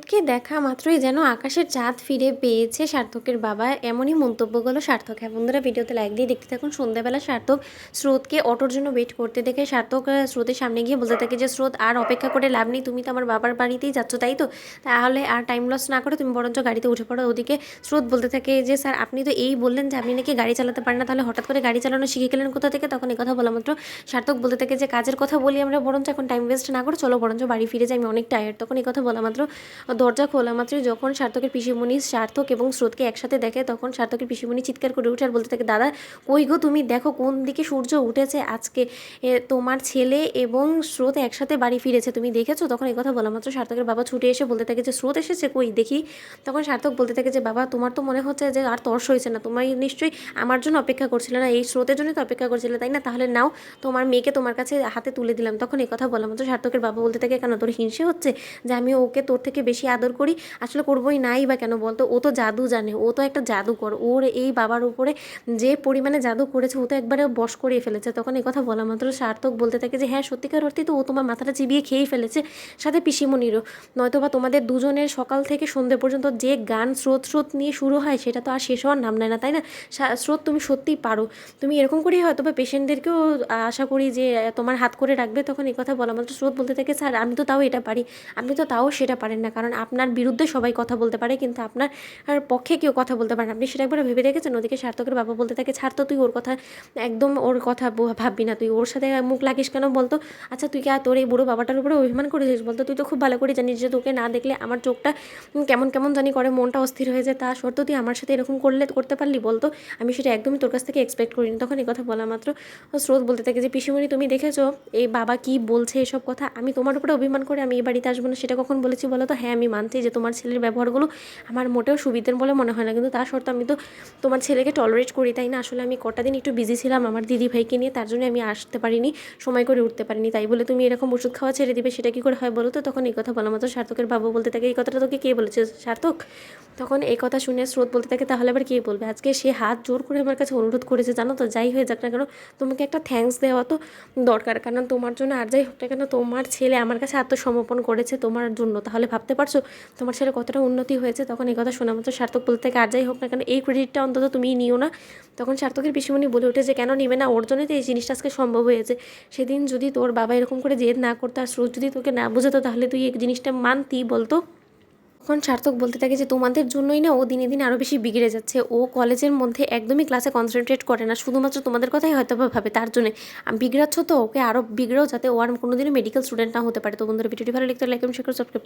স্রোতকে দেখা মাত্রই যেন আকাশের চাঁদ ফিরে পেয়েছে সার্থকের বাবা। এমনই মন্তব্য মন্তব্যগুলো সার্থক। হ্যাঁ বন্ধুরা, ভিডিওতে লাইক দিয়ে দেখতে থাকুন। সন্ধ্যাবেলা সার্থক স্রোতকে অটোর জন্য ওয়েট করতে দেখে সার্থক স্রোতের সামনে গিয়ে বলতে থাকে যে, স্রোত, আর অপেক্ষা করে লাভ নেই। তুমি তো আমার বাবার বাড়িতেই যাচ্ছ, তাই তো? তাহলে আর টাইম লস না করে তুমি বরঞ্চ গাড়িতে উঠে পড়ো। ওদিকে স্রোত বলতে থাকে যে, স্যার, আপনি তো এই বললেন যে, আপনি নাকি গাড়ি চালাতে পারেন না। তাহলে হঠাৎ করে গাড়ি চালানো শিখে গেলেন কোথা থেকে? তখন কথা বলা মাত্র সার্থক বলতে থাকে যে, কাজের কথা বলি আমরা, বরঞ্চ এখন টাইম ওয়েস্ট না করে চলো, বরঞ্চ বাড়ি ফিরে যাই। আমি অনেক টায়ার্ড তখন কথা বলা মাত্র দরজা খোলা মাত্রই যখন সার্থকের পিসিমণি সার্থক এবং স্রোতকে একসাথে দেখে তখন সার্থকের পিসিমণি চিৎকার করে উঠে আর বলতে থাকে, দাদা, কই গো তুমি? দেখো কোন দিকে সূর্য উঠেছে আজকে। তোমার ছেলে এবং স্রোত একসাথে বাড়ি ফিরেছে। তুমি দেখেছ? তখন এই কথা বলা মাত্র সার্থকের বাবা ছুটে এসে বলতে থাকে যে, স্রোত এসেছে কই? দেখি। তখন সার্থক বলতে থাকে যে, বাবা, তোমার তো মনে হচ্ছে যে, আর তর্স হয়েছে না। তোমার নিশ্চয়ই আমার জন্য অপেক্ষা করছিলে না। এই স্রোতের জন্যই তো অপেক্ষা করছিলে, তাই না? তাহলে নাও, তোমার মেয়েকে তোমার কাছে হাতে তুলে দিলাম। তখন এই কথা বলা মাত্র সার্থকের বাবা বলতে থাকে, কেন তোর হিংসে হচ্ছে? যে, আমি ওকে তোর থেকে বেশি আদর করি, আসলে করবোই নাই বা কেন বলতো? ও তো জাদু জানে, ও তো একটা জাদুকর। ওর এই বাবার উপরে যে পরিমাণে জাদু করেছে, ও তো একবারে বশ করিয়ে ফেলেছে। তখন এই কথা বলা মাত্র সার্থক বলতে থাকে যে হ্যাঁ সত্যিকার অর্থে তো ও তোমার মাথাটা চিবিয়ে খেয়েই ফেলেছে। সাথে পিসিমণিরও। নয়তো বা তোমাদের দুজনের সকাল থেকে সন্ধে পর্যন্ত যে গান স্রোত স্রোত নিয়ে শুরু হয়, সেটা তো আর শেষ হওয়ার নাম নেয় না, তাই না? স্রোত তুমি সত্যিই পারো। তুমি এরকম করেই হয়তো বা পেশেন্টদেরকেও আশা করি যে, তোমার হাত করে রাখবে। তখন এই কথা বলা মাত্র স্রোত বলতে থাকে, স্যার, আমি তো তাও এটা পারি। আপনি তো তাও সেটা পারেন না, কারণ আপনার বিরুদ্ধে সবাই কথা বলতে পারে, কিন্তু আপনার পক্ষে কেউ কথা বলতে পারে আপনি সেটা একবার ভেবে দেখেছেন ওদিকে সার্থকের বাবা বলতে থাকে, ছাড় তো তুই ওর কথা, একদম ওর কথা ভাববি না তুই। ওর সাথে মুখ লাগিস কেন বলতো? আচ্ছা তুই কি তোর এই বুড়ো বাবাটার উপরে অভিমান করেছিস বলতো? তুই তো খুব ভালো করে জানিস যে তোকে না দেখলে আমার চোখটা কেমন কেমন জানি করে, মনটা অস্থির হয়ে যায়। তা সত্ত্বেও তুই আমার সাথে এরকম করলে, করতে পারলি বলতো? আমি সেটা একদমই তোর কাছ থেকে এক্সপেক্ট করিনি। তখন এই কথা বলা মাত্র স্রোত বলতে থাকে যে, পিসিমণি, তুমি দেখেছ এই বাবা কি বলছে এসব কথা? আমি তোমার উপরে অভিমান করে আমি এই বাড়িতে আসব না, সেটা কখন বলেছি বলো তো? হ্যাঁ আমি মানছি যে তোমার ছেলের ব্যবহারগুলো আমার মোটেও সুবিধের বলে মনে হয় না। কিন্তু তা সত্ত্বেও আমি তো তোমার ছেলেকে টলারেট করি, তাই না? আসলে আমি কটা দিন একটু বিজি ছিলাম, আমার দিদি ভাইকে নিয়ে, তার জন্য আমি আসতে পারিনি, সময় করে উঠতে পারিনি। তাই বলে তুমি এরকম ওষুধ খাওয়া ছেড়ে দিবে, সেটা কি করে হয় বলো তো? তখন এই কথা বলা মাত্র সার্থকের বাবু বলতে থাকে, এই কথাটা তোকে কে বলেছে, সার্থক? তখন এই কথা শুনে স্রোত বলতে থাকে, তাহলে আবার কে বলবে? আজকে সে হাত জোর করে আমার কাছে অনুরোধ করেছে, জানো তো? যাই হয়ে যাক না কেন, তোমাকে একটা থ্যাঙ্কস দেওয়া তো দরকার। কারণ তোমার জন্য আর যাই হোক না কেন, তোমার ছেলে আমার কাছে আত্মসমর্পণ করেছে তোমার জন্য। তাহলে ভাবতে পারছ? তোমার ছেলে কতটা উন্নতি হয়েছে তখন এই কথা শোনা মাত্র সার্থক বলতে থাকে, আর যাই হোক না কেন, এই ক্রেডিটটা অন্তত তুমি নিও না। তখন সার্থকের পিসিমণি বলে উঠে যে, কেন নিবে না? ওর জন্যই তো এই জিনিসটা আজকে সম্ভব হয়েছে। সেদিন যদি তোর বাবা এরকম করে জেদ না করতো আর স্রোত যদি তোকে না বোঝাতো, তাহলে তুই এই জিনিসটা মানতি বলতো? তখন সার্থক বলতে থাকে যে, তোমাদের জন্যই না ও দিনে দিন আরও বেশি বিগড়ে যাচ্ছে। ও কলেজের মধ্যে একদমই ক্লাসে কনসেন্ট্রেট করে না। শুধুমাত্র তোমাদের কথাই হয়তো ভাবে তার জন্য। বিগড়াচ্ছ তো ওকে আরও বিগড়েও যাতে ও আর কোনোদিনই মেডিকেল স্টুডেন্ট না হতে পারে। তো বন্ধুরা, ভিডিওটি ভালো লিখতে লাইক এবং শেয়ার সাবস্ক্রাইব